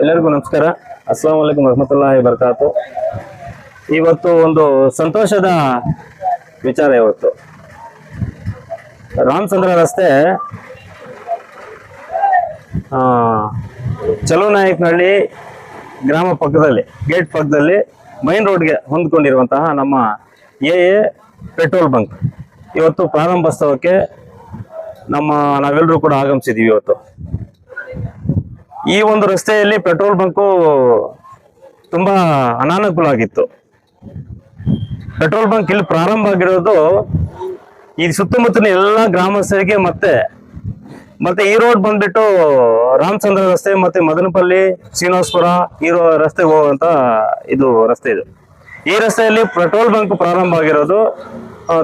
ಎಲ್ಲರಿಗೂ ನಮಸ್ಕಾರ. ಅಸ್ಲಾಂ ವಲೈಕುಮ್ ರಹಮತುಲ್ಲಾಹಿ ಬರ್ಕಾತು ಇವತ್ತು ಒಂದು ಸಂತೋಷದ ವಿಚಾರ ಇವತ್ತು. ರಾಮಚಂದ್ರ ರಸ್ತೆ ಚಲುನಾಯಕನಹಳ್ಳಿ ಗ್ರಾಮ ಪಕ್ಕದಲ್ಲಿ, ಗೇಟ್ ಪಕ್ಕದಲ್ಲಿ ಮೈನ್ ರೋಡ್ಗೆ ಹೊಂದ್ಕೊಂಡಿರುವಂತಹ ನಮ್ಮ ಎ ಎ ಪೆಟ್ರೋಲ್ ಬಂಕ್. ಇವತ್ತು ಪ್ರಾರಂಭೋತ್ಸವಕ್ಕೆ ನಮ್ಮ ನಾವೆಲ್ಲರೂ ಕೂಡ ಆಗಮಿಸಿದ್ದೀವಿ ಇವತ್ತು. ಈ ಒಂದು ರಸ್ತೆಯಲ್ಲಿ ಪೆಟ್ರೋಲ್ ಬಂಕು ತುಂಬಾ ಅನಾನುಕೂಲ ಆಗಿತ್ತು. ಪೆಟ್ರೋಲ್ ಬಂಕ್ ಇಲ್ಲಿ ಪ್ರಾರಂಭ ಆಗಿರೋದು ಈ ಸುತ್ತಮುತ್ತಲಿನ ಎಲ್ಲ ಗ್ರಾಮಸ್ಥರಿಗೆ ಮತ್ತೆ ಮತ್ತೆ ಈ ರೋಡ್ ಬಂದ್ಬಿಟ್ಟು ರಾಮಚಂದ್ರ ರಸ್ತೆ ಮತ್ತೆ ಮದನಪಲ್ಲಿ, ಶ್ರೀನಿವಾಸಪುರ ಈ ರೋ, ರಸ್ತೆಗೆ ಹೋಗುವಂತ ಇದು ರಸ್ತೆ ಇದು. ಈ ರಸ್ತೆಯಲ್ಲಿ ಪೆಟ್ರೋಲ್ ಬಂಕ್ ಪ್ರಾರಂಭ ಆಗಿರೋದು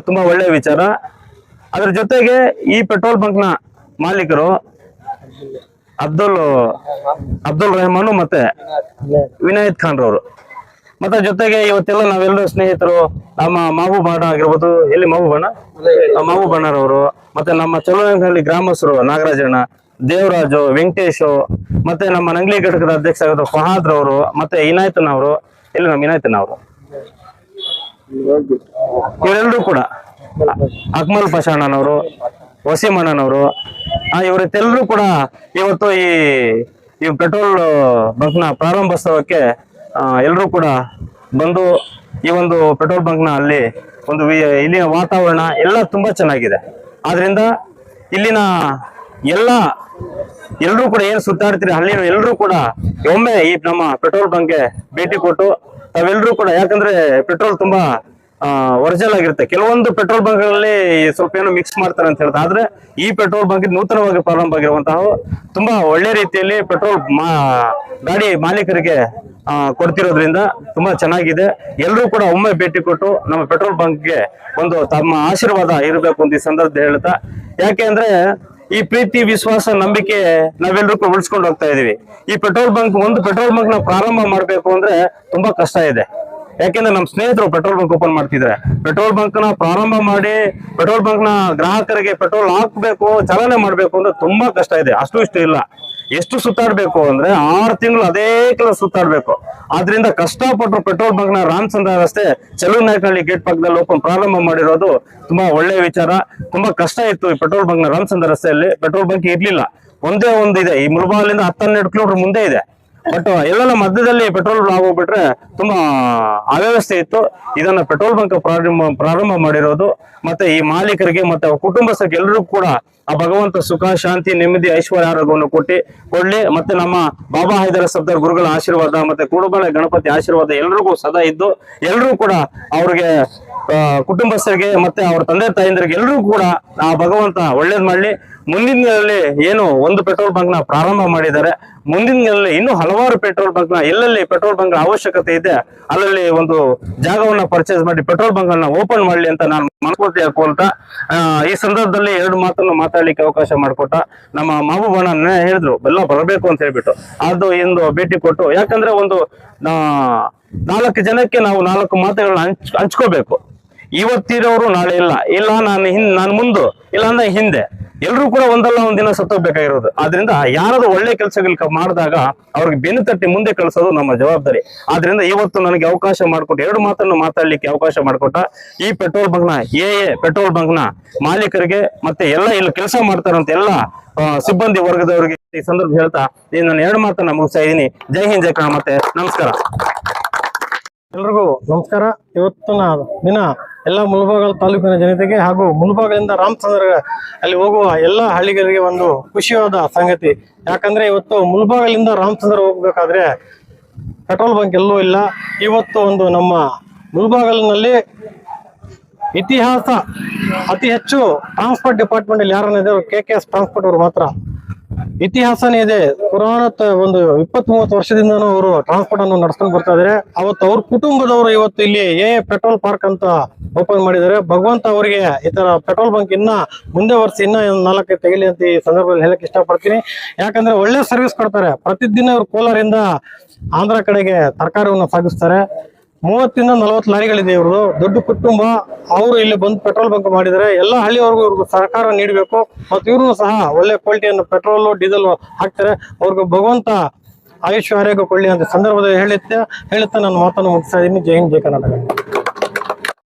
ತುಂಬಾ ಒಳ್ಳೆಯ ವಿಚಾರ. ಅದ್ರ ಜೊತೆಗೆ ಈ ಪೆಟ್ರೋಲ್ ಬಂಕ್ನ ಮಾಲೀಕರು ಅಬ್ದುಲ್ ಅಬ್ದುಲ್ ರೆಹಮಾನು ಮತ್ತೆ ವಿನಾಯತ್ ಖಾನ್ ರವರು ಮತ್ತೆ ಜೊತೆಗೆ ಇವತ್ತೆಲ್ಲ ನಾವೆಲ್ಲರೂ ಸ್ನೇಹಿತರು ನಮ್ಮ ಮಾವು ಅಣ್ಣ ಆಗಿರ್ಬೋದು ಎಲ್ಲಿ ಮಾವು ಅಣ್ಣ ಆ, ಬಣ್ಣರವರು ಮತ್ತೆ ನಮ್ಮ ಚಲುವಲ್ಲಿ ಗ್ರಾಮಸ್ಥರು ನಾಗರಾಜಣ್ಣ ದೇವರಾಜು ವೆಂಕಟೇಶ್ ಮತ್ತೆ ನಮ್ಮ ನಂಗ್ಲಿ ಘಟಕದ ಅಧ್ಯಕ್ಷ ಆಗಿರೋ ಫಹಾದ್ ರವರು ಮತ್ತೆ ಇನಾಯತನ್ ಅವರು ಇಲ್ಲಿ ನಮ್ಮ ಇನಾಯತನ್ ಅವರು ಇವರೆಲ್ಲರೂ ಕೂಡ ಅಕ್ಮಲ್ ಪಶಾಣನವರು ವಸೀಂ ಅಣ್ಣನವರು ಆ ಇವರೆಲ್ಲರೂ ಕೂಡ ಇವತ್ತು ಈ ಈ ಪೆಟ್ರೋಲ್ ಬಂಕ್ನ ಪ್ರಾರಂಭೋತ್ಸವಕ್ಕೆ ಎಲ್ಲರೂ ಕೂಡ ಬಂದು ಈ ಒಂದು ಪೆಟ್ರೋಲ್ ಬಂಕ್ನ ಅಲ್ಲಿ ಒಂದು ಇಲ್ಲಿನ ವಾತಾವರಣ ಎಲ್ಲ ತುಂಬಾ ಚೆನ್ನಾಗಿದೆ. ಆದ್ದರಿಂದ ಇಲ್ಲಿನ ಎಲ್ಲ ಎಲ್ಲರೂ ಕೂಡ ಏನು ಸುತ್ತಾಡ್ತೀರಿ ಅಲ್ಲಿನ ಎಲ್ಲರೂ ಕೂಡ ಒಮ್ಮೆ ಈ ನಮ್ಮ ಪೆಟ್ರೋಲ್ ಬಂಕ್ಗೆ ಭೇಟಿ ಕೊಟ್ಟು ತಾವೆಲ್ಲರೂ ಕೂಡ, ಯಾಕಂದ್ರೆ ಪೆಟ್ರೋಲ್ ತುಂಬಾ ಒರಿಜಿನಲ್ ಆಗಿರುತ್ತೆ. ಕೆಲವೊಂದು ಪೆಟ್ರೋಲ್ ಬಂಕ್ಗಳಲ್ಲಿ ಸ್ವಲ್ಪ ಏನೋ ಮಿಕ್ಸ್ ಮಾಡ್ತಾರೆ ಅಂತ ಹೇಳ್ತಾರೆ. ಆದ್ರೆ ಈ ಪೆಟ್ರೋಲ್ ಬಂಕ್ ನೂತನವಾಗಿ ಪ್ರಾರಂಭ ಆಗಿರುವಂತಹ ತುಂಬಾ ಒಳ್ಳೆ ರೀತಿಯಲ್ಲಿ ಪೆಟ್ರೋಲ್ ಗಾಡಿ ಮಾಲೀಕರಿಗೆ ಕೊಡ್ತಿರೋದ್ರಿಂದ ತುಂಬಾ ಚೆನ್ನಾಗಿದೆ. ಎಲ್ಲರೂ ಕೂಡ ಒಮ್ಮೆ ಭೇಟಿ ಕೊಟ್ಟು ನಮ್ಮ ಪೆಟ್ರೋಲ್ ಬಂಕ್ಗೆ ಒಂದು ತಮ್ಮ ಆಶೀರ್ವಾದ ಇರಬೇಕು ಅಂತ ಈ ಸಂದರ್ಭದಲ್ಲಿ ಹೇಳ್ತಾ ಯಾಕೆ ಅಂದ್ರೆ ಈ ಪ್ರೀತಿ, ವಿಶ್ವಾಸ, ನಂಬಿಕೆ ನಾವೆಲ್ಲರೂ ಕೂಡ ಉಳಿಸ್ಕೊಂಡು ಹೋಗ್ತಾ ಇದೀವಿ. ಈ ಪೆಟ್ರೋಲ್ ಬಂಕ್, ಒಂದು ಪೆಟ್ರೋಲ್ ಬಂಕ್ ನಾವು ಪ್ರಾರಂಭ ಮಾಡಬೇಕು ಅಂದ್ರೆ ತುಂಬಾ ಕಷ್ಟ ಇದೆ. ಯಾಕೆಂದ್ರೆ ನಮ್ಮ ಸ್ನೇಹಿತರು ಪೆಟ್ರೋಲ್ ಬಂಕ್ ಓಪನ್ ಮಾಡ್ತಿದ್ದಾರೆ. ಪೆಟ್ರೋಲ್ ಬಂಕ್ನ ಪ್ರಾರಂಭ ಮಾಡಿ ಪೆಟ್ರೋಲ್ ಬಂಕ್ನ ಗ್ರಾಹಕರಿಗೆ ಪೆಟ್ರೋಲ್ ಹಾಕ್ಬೇಕು, ಚಾಲನೆ ಮಾಡ್ಬೇಕು ಅಂದ್ರೆ ತುಂಬಾ ಕಷ್ಟ ಇದೆ. ಅಷ್ಟು ಇಷ್ಟು ಇಲ್ಲ. ಎಷ್ಟು ಸುತ್ತಾಡ್ಬೇಕು ಅಂದ್ರೆ ಆರು ತಿಂಗಳು ಅದೇ ಕೆಲಸ ಸುತ್ತಾಡ್ಬೇಕು. ಆದ್ರಿಂದ ಕಷ್ಟಪಟ್ಟರು ಪೆಟ್ರೋಲ್ ಬಂಕ್ನ ರಾಮಚಂದ್ರ ರಸ್ತೆ ಚಲುನಾಯಕನಹಳ್ಳಿ ಗೇಟ್ ಪಕ್ಕದಲ್ಲಿ ಓಪನ್ ಪ್ರಾರಂಭ ಮಾಡಿರೋದು ತುಂಬಾ ಒಳ್ಳೆ ವಿಚಾರ. ತುಂಬಾ ಕಷ್ಟ ಇತ್ತು ಈ ಪೆಟ್ರೋಲ್ ಬಂಕ್ನ ರಾಮಚಂದ್ರ ರಸ್ತೆಯಲ್ಲಿ. ಪೆಟ್ರೋಲ್ ಬಂಕ್ ಇರ್ಲಿಲ್ಲ. ಒಂದೇ ಒಂದು ಇದೆ ಈ ಮುಳಬಾಗಿಲಿಂದ ಹತ್ತೆರಡು ಕಿಲೋಮೀಟರ್ ಮುಂದೆ ಇದೆ. ಬಟ್ ಎಲ್ಲೆಲ್ಲ ಮಧ್ಯದಲ್ಲಿ ಪೆಟ್ರೋಲ್ ಆಗೋಗ್ಬಿಟ್ರೆ ತುಂಬಾ ಅವ್ಯವಸ್ಥೆ ಇತ್ತು. ಇದನ್ನ ಪೆಟ್ರೋಲ್ ಬಂಕ್ ಪ್ರಾರಂಭ ಪ್ರಾರಂಭ ಮಾಡಿರೋದು. ಮತ್ತೆ ಈ ಮಾಲೀಕರಿಗೆ ಮತ್ತೆ ಕುಟುಂಬಸ್ಥರಿಗೆ ಎಲ್ಲರಿಗೂ ಕೂಡ ಆ ಭಗವಂತ ಸುಖ, ಶಾಂತಿ, ನೆಮ್ಮದಿ ಐಶ್ವರ್ಯ ಆರೋಗ್ಯವನ್ನು ಕೊಟ್ಟಿ, ಕೊಡ್ಲಿ. ಮತ್ತೆ ನಮ್ಮ ಬಾಬಾ ಹೈದರ ಸಬ್ದರ್ ಗುರುಗಳ ಆಶೀರ್ವಾದ ಮತ್ತೆ ಕೂಡುಬಳೆ ಗಣಪತಿ ಆಶೀರ್ವಾದ ಎಲ್ರಿಗೂ ಸದಾ ಇದ್ದು ಎಲ್ಲರೂ ಕೂಡ ಅವ್ರಿಗೆ ಕುಟುಂಬಸ್ಥರಿಗೆ ಮತ್ತೆ ಅವ್ರ ತಂದೆ ತಾಯಂದಿರಿಗೆ ಎಲ್ಲರೂ ಕೂಡ ಆ ಭಗವಂತ ಒಳ್ಳೇದ್ ಮಾಡ್ಲಿ. ಮುಂದಿನ ಏನು ಒಂದು ಪೆಟ್ರೋಲ್ ಬಂಕ್ನ ಪ್ರಾರಂಭ ಮಾಡಿದ್ದಾರೆ. ಮುಂದಿನ ದಿನದಲ್ಲಿ ಇನ್ನೂ ಹಲವಾರು ಪೆಟ್ರೋಲ್ ಬಂಕ್ನ ಎಲ್ಲೆಲ್ಲಿ ಪೆಟ್ರೋಲ್ ಬಂಕ್ ಅವಶ್ಯಕತೆ ಇದೆ, ಅಲ್ಲಲ್ಲಿ ಒಂದು ಜಾಗವನ್ನ ಪರ್ಚೇಸ್ ಮಾಡಿ ಪೆಟ್ರೋಲ್ ಬಂಕ್ ಅನ್ನ ಓಪನ್ ಮಾಡ್ಲಿ ಅಂತ ನಾನು ಮನಸ್ಪೂರ್ತಿ ಹಾಕುವಂತ ಈ ಸಂದರ್ಭದಲ್ಲಿ ಎರಡು ಮಾತನ್ನು ಮಾತಾಡ್ಲಿಕ್ಕೆ ಅವಕಾಶ ಮಾಡಿಕೊಟ್ಟ ನಮ್ಮ ಮಾಬೂಬಣ್ಣ ಹೇಳಿದ್ರು ಎಲ್ಲ ಬರಬೇಕು ಅಂತ ಹೇಳ್ಬಿಟ್ಟು. ಅದು ಇಂದು ಭೇಟಿ ಕೊಟ್ಟು, ಯಾಕಂದ್ರೆ ಒಂದು ನಾಲ್ಕು ಜನಕ್ಕೆ ನಾವು ನಾಲ್ಕು ಮಾತುಗಳನ್ನ ಹಂಚ್, ಹಂಚ್ಕೋಬೇಕು. ಇವತ್ತಿರೋರು ನಾಳೆ ಇಲ್ಲ. ಇಲ್ಲ, ನಾನು ಹಿಂದ್ ನಾನು ಮುಂದು ಇಲ್ಲ ಅಂದ್ರೆ ಹಿಂದೆ. ಎಲ್ಲರೂ ಕೂಡ ಒಂದಲ್ಲ ಒಂದ್ ದಿನ ಸತ್ತೋಗ್ಬೇಕಾಗಿರೋದು. ಆದ್ರಿಂದ ಯಾರಾದ್ರೂ ಒಳ್ಳೆ ಕೆಲಸಗಳು ಮಾಡಿದಾಗ ಅವ್ರಿಗೆ ಬೆನ್ನು ತಟ್ಟಿ ಮುಂದೆ ಕಳಿಸೋದು ನಮ್ಮ ಜವಾಬ್ದಾರಿ. ಆದ್ರಿಂದ ಇವತ್ತು ನನಗೆ ಅವಕಾಶ ಮಾಡಿಕೊಟ್ಟು, ಎರಡು ಮಾತನ್ನು ಮಾತಾಡ್ಲಿಕ್ಕೆ ಅವಕಾಶ ಮಾಡಿಕೊಟ್ಟ ಈ ಪೆಟ್ರೋಲ್ ಬಂಕ್ನ ಎ ಎ ಪೆಟ್ರೋಲ್ ಬಂಕ್ನ ಮಾಲೀಕರಿಗೆ ಮತ್ತೆ ಎಲ್ಲ ಇಲ್ಲಿ ಕೆಲಸ ಮಾಡ್ತಾರಂತ ಎಲ್ಲ ಸಿಬ್ಬಂದಿ ವರ್ಗದವರಿಗೆ ಈ ಸಂದರ್ಭ ಹೇಳ್ತಾ ನಾನು ಎರಡು ಮಾತನ್ನ ಮುಗಿಸ್ತಾ ಇದ್ದೀನಿ. ಜೈ ಹಿಂದ್, ಜೈ ಕಣ ಮತ್ತೆ ನಮಸ್ಕಾರ. ಎಲ್ರಿಗೂ ನಮಸ್ಕಾರ. ಇವತ್ತಿನ ದಿನ ಎಲ್ಲ ಮುಳಬಾಗಲ್ ತಾಲೂಕಿನ ಜನತೆಗೆ ಹಾಗೂ ಮುಳಬಾಗಲಿಂದ ರಾಮಚಂದ್ರ ಅಲ್ಲಿ ಹೋಗುವ ಎಲ್ಲ ಹಳ್ಳಿಗರಿಗೆ ಒಂದು ಖುಷಿಯಾದ ಸಂಗತಿ. ಯಾಕಂದ್ರೆ ಇವತ್ತು ಮುಳಬಾಗಲಿಂದ ರಾಮಚಂದ್ರ ಹೋಗ್ಬೇಕಾದ್ರೆ ಪೆಟ್ರೋಲ್ ಬಂಕ್ ಎಲ್ಲೂ ಇಲ್ಲ. ಇವತ್ತು ಒಂದು ನಮ್ಮ ಮುಳಬಾಗಲಿನಲ್ಲಿ ಇತಿಹಾಸ ಅತಿ ಹೆಚ್ಚು ಟ್ರಾನ್ಸ್ಪೋರ್ಟ್ ಡಿಪಾರ್ಟ್ಮೆಂಟ್ ಅಲ್ಲಿ ಯಾರನ್ನ ಕೆ ಕೆ ಎಸ್ ಟ್ರಾನ್ಸ್ಪೋರ್ಟ್ ಅವರು ಮಾತ್ರ. ಇತಿಹಾಸನೇ ಇದೆ. ಪುರಾಣ ಒಂದು ಇಪ್ಪತ್ ಮೂವತ್ತು ವರ್ಷದಿಂದ ಅವರು ಟ್ರಾನ್ಸ್ಪೋರ್ಟ್ ಅನ್ನು ನಡ್ಸ್ಕೊಂಡು ಬರ್ತಾ ಇದಾರೆ. ಅವತ್ತು ಅವ್ರ ಕುಟುಂಬದವರು ಇವತ್ತು ಇಲ್ಲಿ ಎ ಪೆಟ್ರೋಲ್ ಪಾರ್ಕ್ ಅಂತ ಓಪನ್ ಮಾಡಿದ್ದಾರೆ. ಭಗವಂತ ಅವರಿಗೆ ಈ ತರ ಪೆಟ್ರೋಲ್ ಬಂಕ್ ಇನ್ನ ಮುಂದೆ ವರ್ಷ ಇನ್ನ ನಾಲ್ಕು ತೆಗಿಲಿ ಅಂತ ಈ ಸಂದರ್ಭದಲ್ಲಿ ಹೇಳಕ್ ಇಷ್ಟಪಡ್ತೀನಿ. ಯಾಕಂದ್ರೆ ಒಳ್ಳೆ ಸರ್ವಿಸ್ ಕೊಡ್ತಾರೆ. ಪ್ರತಿದಿನ ಇವ್ರು ಕೋಲಾರಿಂದ ಆಂಧ್ರ ಕಡೆಗೆ ತರಕಾರಿಯನ್ನು ಸಾಗಿಸ್ತಾರೆ. ಮೂವತ್ತಿಂದ ನಲವತ್ತು ಲಾರಿಗಳಿದೆ ಇವ್ರದ್ದು. ದೊಡ್ಡ ಕುಟುಂಬ, ಅವರು ಇಲ್ಲಿ ಬಂದು ಪೆಟ್ರೋಲ್ ಬಂಕ್ ಮಾಡಿದರೆ ಎಲ್ಲ ಹಳ್ಳಿಯವ್ರಿಗೂ ಇವ್ರಿಗೂ ಸಹಕಾರ ನೀಡಬೇಕು. ಮತ್ತು ಇವ್ರು ಸಹ ಒಳ್ಳೆ ಕ್ವಾಲಿಟಿಯನ್ನು ಪೆಟ್ರೋಲು, ಡೀಸೆಲ್ ಹಾಕ್ತಾರೆ. ಅವ್ರಿಗೆ ಭಗವಂತ ಆಯುಷ್ಯ ಆರೋಗ್ಯ ಕೊಳ್ಳಿ ಅಂತ ಸಂದರ್ಭದಲ್ಲಿ ಹೇಳುತ್ತೆ. ಹೇಳುತ್ತಾ ನಾನು ಮಾತನ್ನು ಮುಗಿಸ್ತಾ ಇದ್ದೀನಿ. ಜೈ ಹಿಂದ್, ಜೈ ಕರ್ನಾಟಕ.